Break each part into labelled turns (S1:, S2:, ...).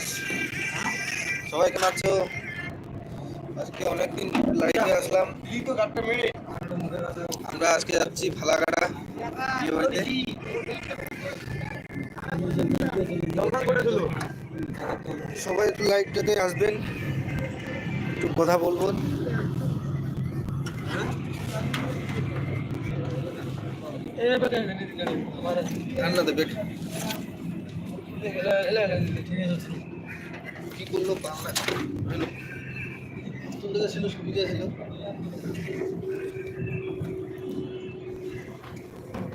S1: Guys সবাই কেমন আছো? আজকে অনেকদিন লাইভে আসলাম। আমরা আজকে যাচ্ছি ফালাকাটা। বিয়ে সবাই একটু লাইভটাতে আসবেন। একটু কথা বলব। ঠান্ডা দেবে কি করল বাংলা গেছিল সুবিধা ছিল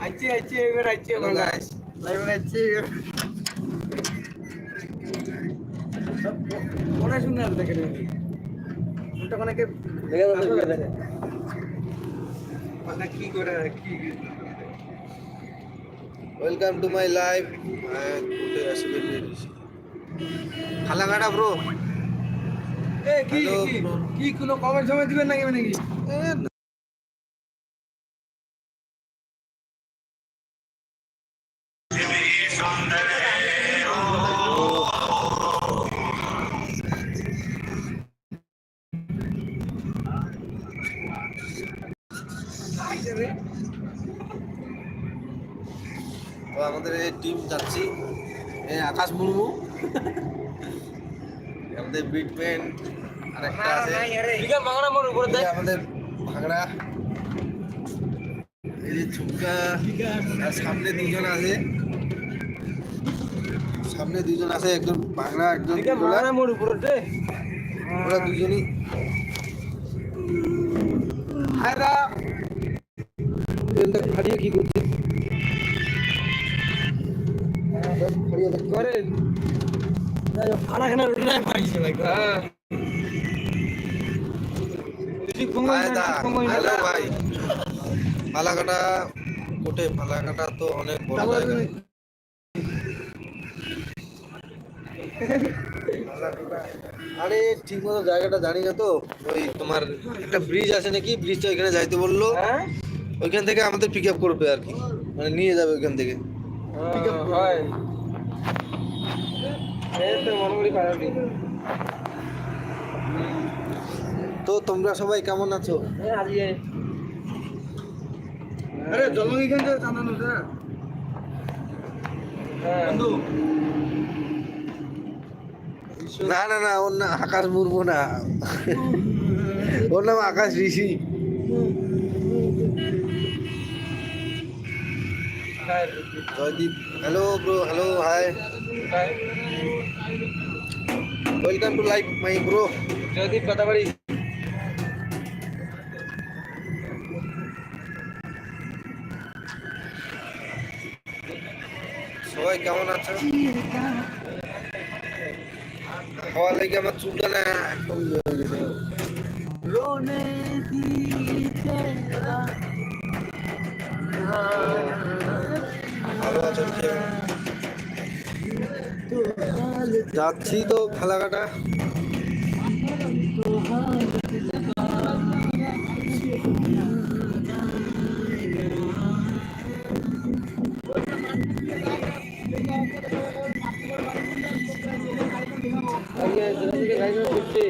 S2: আইছে আইছে এবার আইছে
S1: Hello
S2: লাইভ আইছে। ওরা শুনে আর দেখেন ওটা
S1: দেখা যাচ্ছে
S2: মানে কি করে কি
S1: ওয়েলকাম টু মাই লাইভ আসবে ফালাকাটা ব্রো
S2: এ কি কি কোনো কমেন্ট সময় দিবেন নাকি নাকি?
S1: তো আমাদের এই টিম যাচ্ছি। আকাশ মুর্মু। আমাদের বিটম্যান আরেকটা আছে।
S2: মোর উপরে
S1: আমাদের ভাগড়া এই যে ঝুমকা সামনে দুজন আছে। সামনে দুজন আছে একজন বাংলা একজন।
S2: বাংলা মোর উপরে দে।
S1: ওরা দুজনই। তেলটা ফাটিয়ে কি করছে
S2: করে। খানা খানা রুটি নাই পাইছে হ্যাঁ
S1: হ্যালো ভাই ফালাকাটা কোটে ফালাকাটা তো অনেক বড় জায়গা আরে ঠিক মতো জায়গাটা জানি না তো। ওই তোমার একটা ব্রিজ আছে নাকি? ব্রিজটা ওইখানে যাইতে বলল।
S2: হ্যাঁ?
S1: ওইখান থেকে আমাদের পিক আপ করবে আর কি। মানে নিয়ে যাবে ওইখান থেকে।
S2: পিক আপ হয়। তো মনে
S1: তোমরা সবাই কেমন আছো?
S2: হ্যাঁ।
S1: না না না ওর নাম আকাশ মুর্মু না। ওর নাম Akash Rishi. Joydeep. Hello bro hello hi. Welcome to live my bro
S2: Joydeep Katabari
S1: সবাই কেমন আছো? হওয়া লেগে আমার চুলটা না একদম ভালো আছো যাচ্ছি তো ফালাকাটা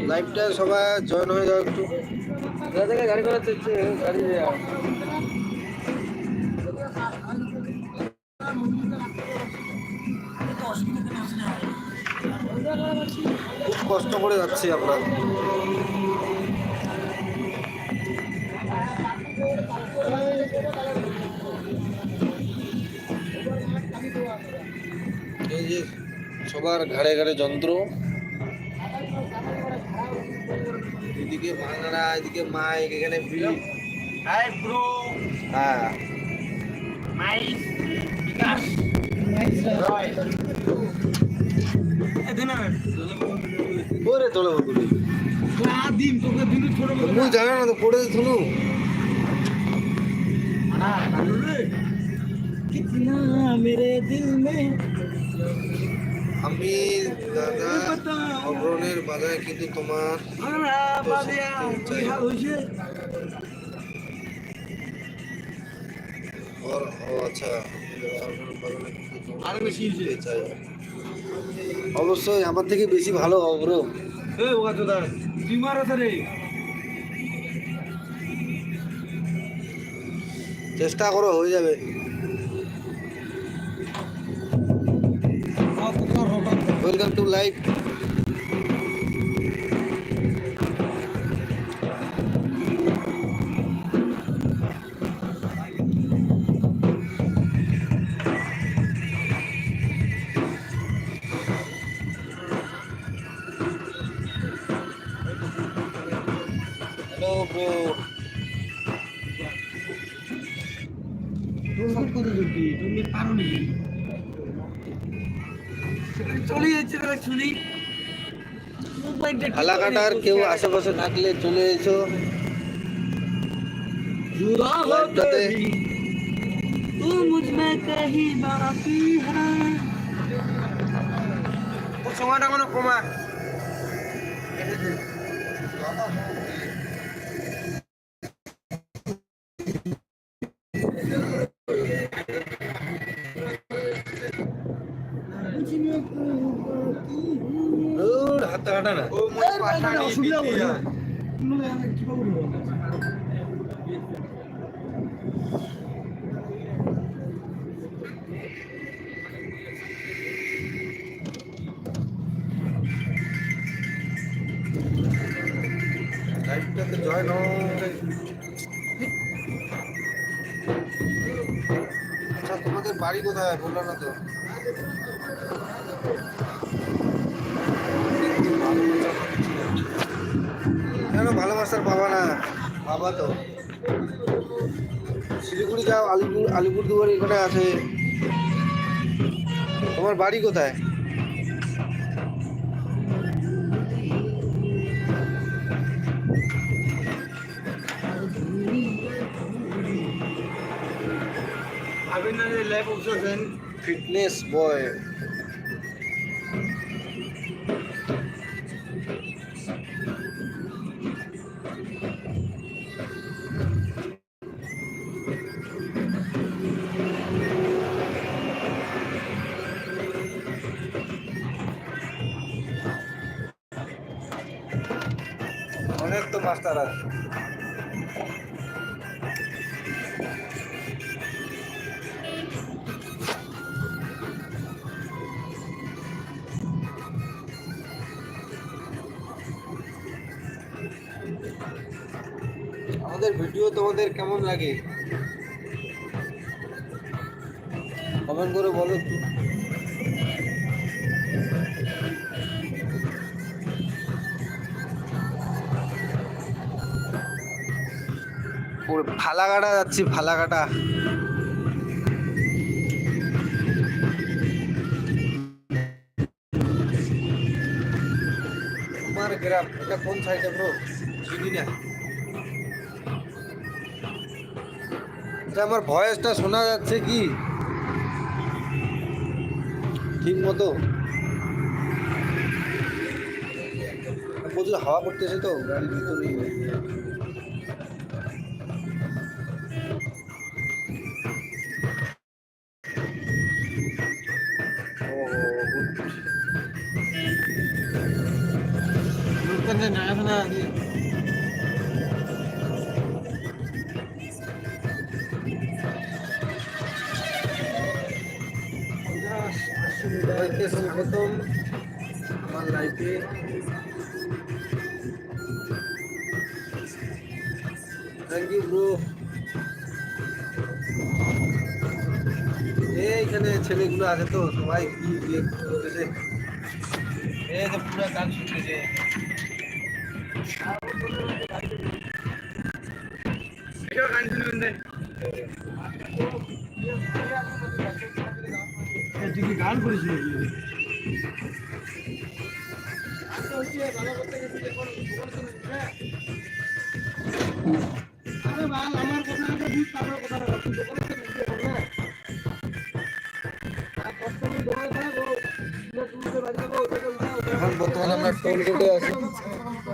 S1: লাইভটা সবাই জয়েন হয়ে যাও একটু।
S2: গাড়ি করা গাড়ি
S1: খুব কষ্ট করে যাচ্ছি আমরা। এই যে সবার ঘাড়ে ঘাড়ে যন্ত্র। এদিকে ভাঙড়া এদিকে মাইক এখানে
S2: হাই ব্রো।
S1: হ্যাঁ।
S2: বিকাশ।
S1: ওরে তোলে বকুলি
S2: দিন তোকে দিন ছোট
S1: মুই জানা না তো পড়ে শুনু
S2: कितना मेरे दिल में
S1: আমি দাদা অগ্রণের বাজায় কিন্তু তোমার
S2: আমরা বালিয়া কি হাল হইছে
S1: और ओ अच्छा অগ্রণের বাজারে কিন্তু তোমার
S2: আরো বেশি হয়েছে।
S1: চাই অবশ্যই আমার থেকে বেশি ভালো হব ব্রো চেষ্টা করো হয়ে যাবে। ওয়েলকাম টু লাইভ হালাকাটার কেউ আশেপাশে থাকলে চলে এসো।
S2: সময়টা কোনো কমা।
S1: হাতটা কাটা না।
S2: ও মোর পাশানি বিটিয়া
S1: লাইভটাতে জয়েন হও আচ্ছা তোমাদের বাড়ি কোথায়? বলল না তো। কেন ভালোবাসার বাবা না? বাবা তো। শিলিগুড়ি যাও আলিপুর আলিপুরদুয়ার এখানে আছে। তোমার বাড়ি কোথায়? Fitness boy. আমাদের ভিডিও তোমাদের কেমন লাগে? কমেন্ট করে বলো ওর ফালাকাটা যাচ্ছি, ফালাকাটা। গ্রাম, এটা কোন সাইডে আমার ভয়েসটা শোনা যাচ্ছে কি? ঠিক মতো। প্রচুর হাওয়া পড়তেছে তো, গাড়ির ভিতরে
S2: আছে
S1: সবাইকে স্বাগতম আমার লাইফে থ্যাংক ইউ ব্রো এইখানে ছেলেগুলো আছে তো, সবাই কি করতেছে?
S2: এই তো পুরো গান শুনতেছে। গান শুনবেন রে তুই কি গান করিস নাকি
S1: এখন বর্তমানে আমরা টোল গেটে আছি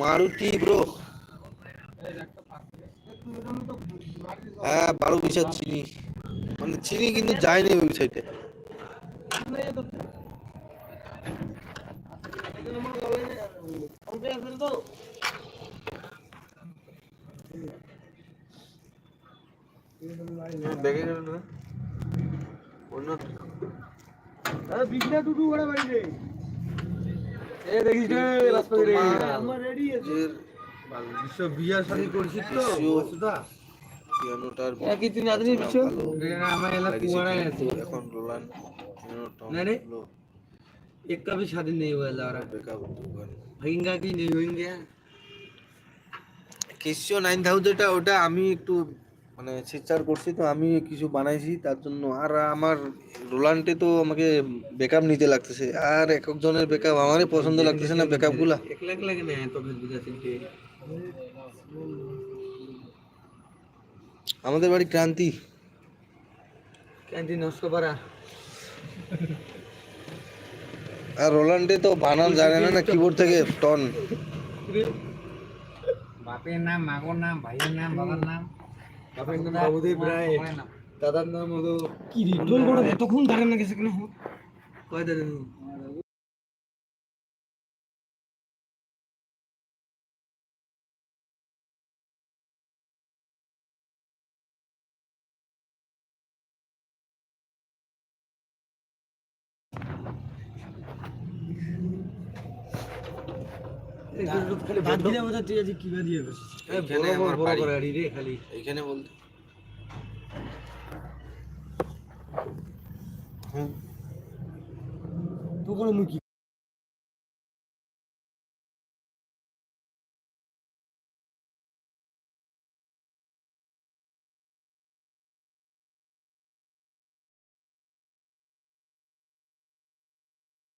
S1: মারুতি ব্রো হ্যাঁ বারো বিশাল চিনি। মানে চিনি কিন্তু যায়নি ওই সাইডে দেখে গেল না? অন্য
S2: টুটু করে বাড়ি एक का भी शादी नहीं हुआ ला रहा
S1: বেকআপ দোকান
S2: होएगा कि नहीं होएंगे
S1: কেসিও নাইন থাউজেন্ডটা ওটা আমি একটু মানে সিচার করছি তো আমি কিছু বানাইছি তার জন্য আর আমার রোলান্টে তো আমাকে ব্যাকআপ নিতে লাগতেছে। আর এক একজনের ব্যাকআপ আমারই পছন্দ লাগতেছে না
S2: ব্যাকআপগুলা।
S1: আমাদের বাড়ি ক্রান্তি।
S2: ক্রান্তি নস্কপাড়া
S1: আর রোলান্টে তো বানান জানে না না কিবোর্ড থেকে টন
S2: বাপের নাম মাগোর নাম ভাইয়ের নাম বাবার নাম। বাপের নাম দাদার নাম হলো কি রিটন করে এতক্ষণ ধরে না গেছে কেন? কয় দাদা
S1: এইখানে আমার বাড়ি।
S2: গাড়ি রে খালি।
S1: এইখানে বলতে। হুম
S2: তো কোনো কি